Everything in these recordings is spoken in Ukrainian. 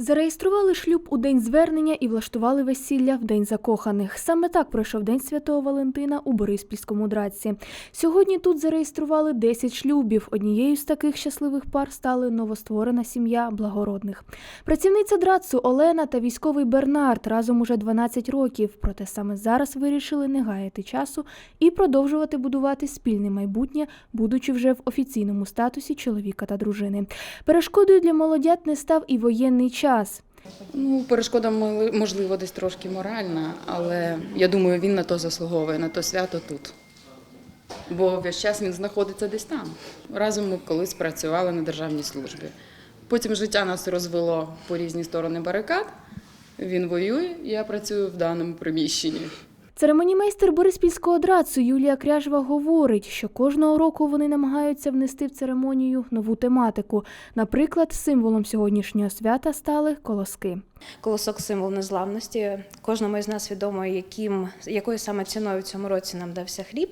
Зареєстрували шлюб у день звернення і влаштували весілля в день закоханих. Саме так пройшов день святого Валентина у Бориспільському драці. Сьогодні тут зареєстрували 10 шлюбів. Однією з таких щасливих пар стали новостворена сім'я благородних. Працівниця драцу Олена та військовий Бернард разом уже 12 років. Проте саме зараз вирішили не гаяти часу і продовжувати будувати спільне майбутнє, будучи вже в офіційному статусі чоловіка та дружини. Перешкодою для молодят не став і воєнний час. Ну, перешкода можливо десь трошки моральна, але я думаю, він на то заслуговує, на то свято тут. Бо весь час він знаходиться десь там. Разом ми колись працювали на державній службі. Потім життя нас розвело по різні сторони барикад. Він воює, я працюю в даному приміщенні. Церемонімейстер Бориспільського драцу Юлія Кряжва говорить, що кожного року вони намагаються внести в церемонію нову тематику. Наприклад, символом сьогоднішнього свята стали колоски. Колосок символ незламності. Кожному із нас відомо, яким, якою саме ціною в цьому році нам дався хліб.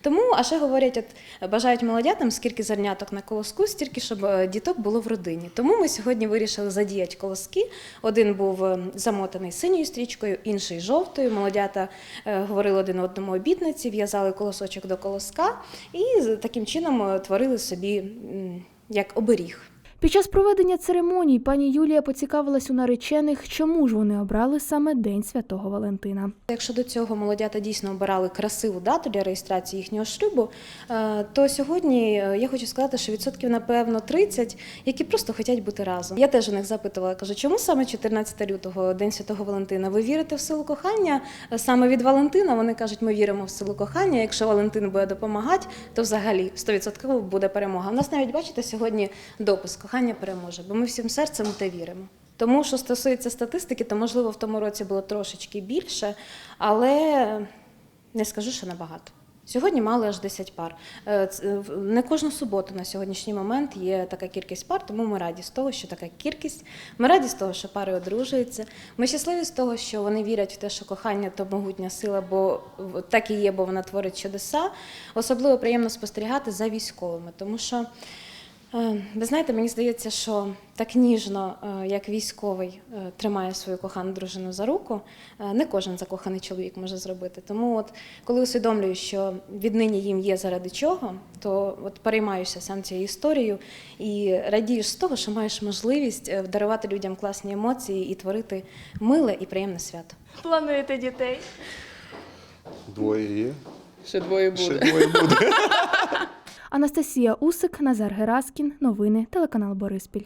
Тому, а ще говорять, от, бажають молодятам, скільки зерняток на колоску, стільки, щоб е, діток було в родині. Тому ми сьогодні вирішили задіяти колоски. Один був е, замотаний синьою стрічкою, інший жовтою. Молодята говорили один одному обітниці, в'язали колосочок до колоска і таким чином е, творили собі як оберіг. Під час проведення церемоній пані Юлія поцікавилась у наречених, чому ж вони обрали саме День Святого Валентина. Якщо до цього молодята дійсно обирали красиву дату для реєстрації їхнього шлюбу, е, то сьогодні е, я хочу сказати, що відсотків напевно 30, які просто хочуть бути разом. Я теж у них запитувала, кажу, чому саме 14 лютого, День Святого Валентина? Ви вірите в силу кохання е, саме від Валентина? Вони кажуть, ми віримо в силу кохання. Якщо Валентин буде допомагати, то взагалі 100% буде перемога. У нас навіть бачите сьогодні допис кохання переможе, бо ми всім серцем в те віримо. Тому що стосується статистики, то можливо в тому році було трошечки більше, але не скажу, що набагато. Sьогодні мали аж 10 пар. Е, в- Не кожну суботу на сьогоднішній момент є така кількість пар, тому ми раді з того, що така кількість. Ми раді з того, що пари одружуються. Ми щасливі з того, що вони вірять в те, що кохання то могутня сила, бо так і є, бо вона творить чудеса. Особливо приємно спостерігати за військовими, тому що. Е, Ви знаєте, мені здається, що так ніжно, е, як військовий е, тримає свою кохану дружину за руку, не кожен закоханий чоловік може зробити. Тому, от коли усвідомлюю, що віднині їм є заради чого, то от переймаюся сам цією історією і радієш з того, що маєш можливість дарувати людям класні емоції і творити миле і приємне свято. Плануєте дітей? Двоє є. Ще двоє Ще двоє буде. Анастасія Усик, Назар Гераскін. Новини телеканал Бориспіль.